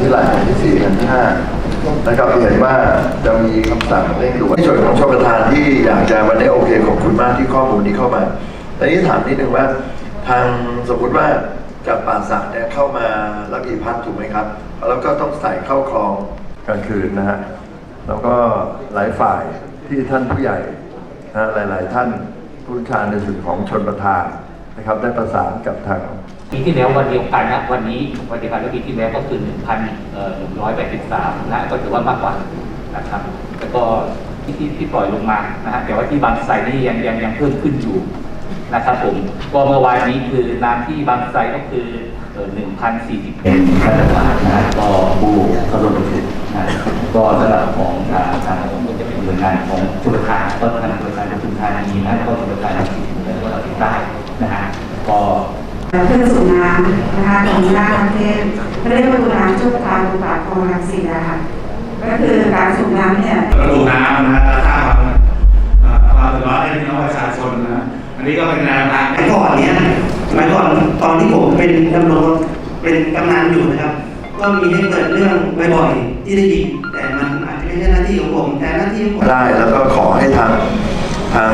ถึงห้านะครับเห็นว่าจะมีคำสั่งเร่งด่วนในส่วนของชมประธานที่อยากจะวันนี้โอเคขอบคุณมากที่ข้อมูลนี้เข้ามาแต่นี้ถามนิดนึงว่า ทางสมมติว่าจากป่าสักเนี่ยเข้ามาระพีพัฒน์ถูกไหมครับ แล้วก็ต้องใส่เข้าคลองกลางคืนนะฮะแล้วก็หลายฝ่ายที่ท่านผู้ใหญ่นะหลาย ๆ ท่านผู้บัญในส่วนของชนประธานนะครับ ได้ประสานกับทาง ปีที่แล้ววันเดียวกันนะวันนี้วันเดียวกันแล้วปีที่แล้วก็คือ1,183นหนึ่งร้อยแปดสิบสามนะก็ถือว่ามากกว่านะครับแล้วก็ที่ที่ที่ปล่อยลงมานะฮะแต่ว่าที่บางไทรนี่ยังยังยังเพิ่มขึ้นอยู่นะครับผมก็เมื่อวานนี้คือน้ำที่บางไทรก็คือเอ่อ1,040เป็นมาตรฐานนะก็ผู้เข้าร่วมประชุมนะก็สำหรับของทางทางจะเป็นหน่วยงานของชุมทานก็ทางหน่วยงานชุมทานนี้นะก็ชุมทานที่ถึงแล้วก็เราติดได้นะฮะก็ เครื่องสูบน้ำนะคะของหน้าประเทศเขาเรียกว่าตัวน้ำชั่วคราวปากคลองรังสิตนะคะก็คือการสูบน้ำเนี่ยประตูน้ำนะฮะสร้างความเอ่อความเดือดร้อนให้พี่น้องประชาชนนะอันนี้ก็เป็นแนวทางสมัยก่อนเนี่ยสมัยก่อนตอนที่ผมเป็นดำรงเป็นกำนันอยู่นะครับ ก็มีให้เกิดเรื่องบ่อยๆที่ได้ยินแต่มันอาจจะไม่ใช่หน้าที่ของผมแต่หน้าที่ของผมได้แล้วก็ขอให้ทางทาง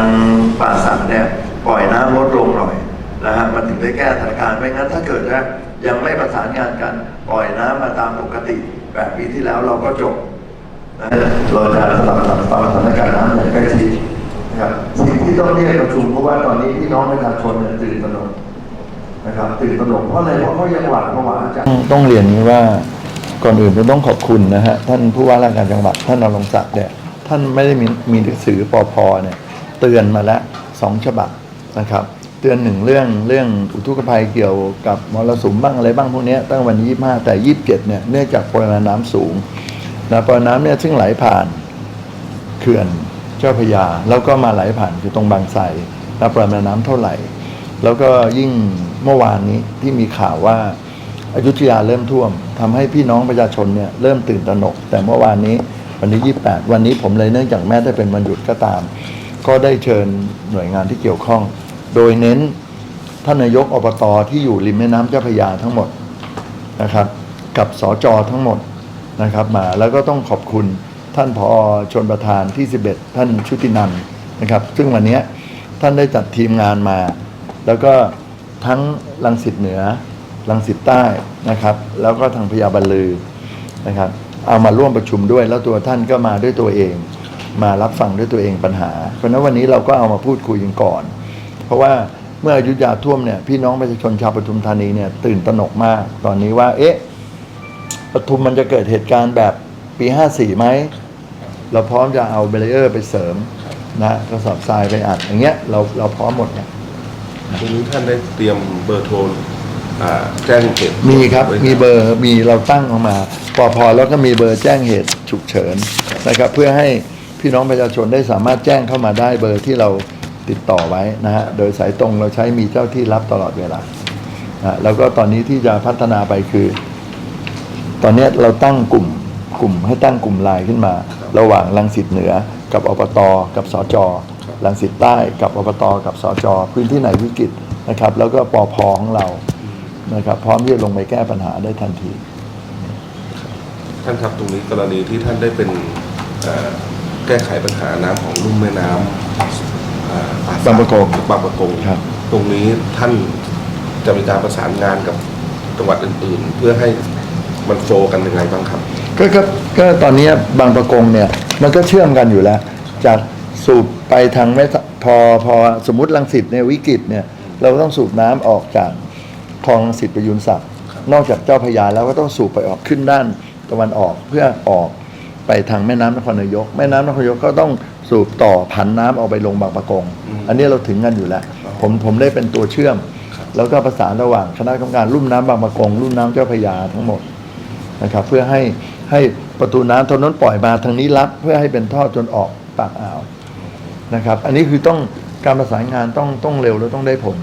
ป่าสักเนี่ยปล่อยน้ำลดลงหน่อย นะฮะมันถึงได้แก้สถานการณ์ไม่งั้นถ้าเกิดว่ายังไม่ประสานงานกันปล่อยน้ำมาตามปกติ แบบปีที่แล้วเราก็จบนะเราจะสลับตามสถานการณ์น้ำอย่างใกล้ชิดนะครับสิ่งที่ต้องเรียกประชุมเพราะว่าตอนนี้พี่น้องประชาชนเนี่ยตื่นตระหนกนะครับตื่นตระหนกเพราะอะไรเพราะเขายังหวาดผวาจากต้องเรียนนี้ว่าก่อนอื่นเราต้องขอบคุณนะฮะท่านผู้ว่าราชการจังหวัดท่านนรงศักดิ์เนี่ยท่านไม่ได้มีมีหนังสือปอพเนี่ยเตือนมาแล้วสองฉบับนะครับ ตือนหนึ่งเรื่องเรื่องอุทกภัยเกี่ยวกับมรสุมบ้างอะไรบ้างพวกนี้ตั้งวันที่25 แต่ 27 เนี่ยเนื่องจากปริมาณน้ำสูงนะปริมาณน้ำเนี่ยซึ่งไหลผ่านเขื่อนเจ้าพยา แล้วก็มาไหลผ่านคือตรงบางไทรแล้วปริมาณน้ำเท่าไหร่ แล้วก็ยิ่งเมื่อวานนี้ที่มีข่าวว่าอายุทยาเริ่มท่วมทำให้พี่น้องประชาชนเนี่ยเริ่มตื่นตระหนก แต่เมื่อวานนี้วันที่28 วันนี้ผมเลยเนื่องจากแม้ได้เป็นวันหยุดก็ตาม ก็ได้เชิญหน่วยงานที่เกี่ยวข้อง โดยเน้นท่านนายกอบตที่อยู่ริมแม่น้ำเจ้าพระยาทั้งหมดนะครับ กับสจทั้งหมดนะครับมาแล้วก็ต้องขอบคุณท่านพอชนประธานที่ 11 ท่านชุตินันท์นะครับ ซึ่งวันนี้ท่านได้จัดทีมงานมา แล้วก็ทั้งลังสิตเหนือลังสิตใต้นะครับ แล้วก็ทางพญาบัลลือนะครับ เอามาร่วมประชุมด้วย แล้วตัวท่านก็มาด้วยตัวเอง มารับฟังด้วยตัวเองปัญหา เพราะฉะนั้นวันนี้เราก็เอามาพูดคุยกันก่อน เพราะว่าเมื่ออยุธยาท่วมเนี่ยพี่น้องประชาชนชาวปทุมธานีเนี่ยตื่นตระหนกมาก ตอนนี้ว่า เอ๊ะปทุมมันจะเกิดเหตุการณ์แบบปี 54ไหมเราพร้อมจะเอาเบรเออร์ไปเสริมนะกระสอบทรายไปอัดอย่างเงี้ยเราเราพร้อมหมดเนี่ยตรงนี้ท่านได้เตรียมเบอร์โทรอ่าแจ้งเหตุมีครับไว้มีเบอร์มีเราตั้งออกมาปอพอแล้วก็มีเบอร์แจ้งเหตุฉุกเฉินนะครับ เพื่อให้พี่น้องประชาชนได้สามารถแจ้งเข้ามาได้เบอร์ที่เรา ติดต่อไว้นะฮะโดยสายตรงเราใช้มีเจ้าที่รับตลอดเวลานะแล้วก็ตอนนี้ที่จะพัฒนาไปคือ ตอนนี้เราตั้งกลุ่มกลุ่มให้ตั้งกลุ่มไลน์ขึ้นมา ระหว่างลังสิตเหนือกับอบตกับสจลังสิตใต้กับอบตกับสจพื้นที่ไหนวิกฤตนะครับ แล้วก็ปอพของเรานะครับพร้อมที่จะลงไปแก้ปัญหาได้ทันทีท่านครับตรงนี้กรณีที่ท่านได้เป็นแก้ไขปัญหาน้ำของลุ่มแม่น้ำอ่า บางประกงบางประกงครับ ตรงนี้ท่านจะมีการประสานงานกับจังหวัดอื่น ๆ เพื่อให้มันโฟกันยังไงบ้างครับ ก็ก็ก็ตอนนี้บางประกงเนี่ยมันก็เชื่อมกันอยู่แล้ว จากสูบไปทางแม่สพอพอสมมติลังสิตเนี่ยวิกฤตเนี่ยเราก็ต้องสูบน้ำออกจากคลองลังสิตประยุนศักดิ์นอกจากเจ้าพระยาแล้วก็ต้องสูบไปออกขึ้นด้านตะวันออกเพื่อออก ไปทางแม่น้ำนครนายก แม่น้ำนครนายกก็ต้องสูบต่อผันน้ำออกไปลงบางประกงอืมอันนี้เราถึงกันอยู่แล้ว ผมผมได้เป็นตัวเชื่อม แล้วก็ประสานระหว่างคณะกรรมการลุ่มน้ำบางประกงลุ่มน้ำเจ้าพระยาทั้งหมดนะครับ เพื่อให้ให้ประตูน้ำทางนั้นปล่อยมาทางนี้รับเพื่อให้เป็นท่อจนออกปากอ่าวนะครับ อันนี้คือต้องการประสานงานต้องต้องเร็วแล้วต้องได้ผล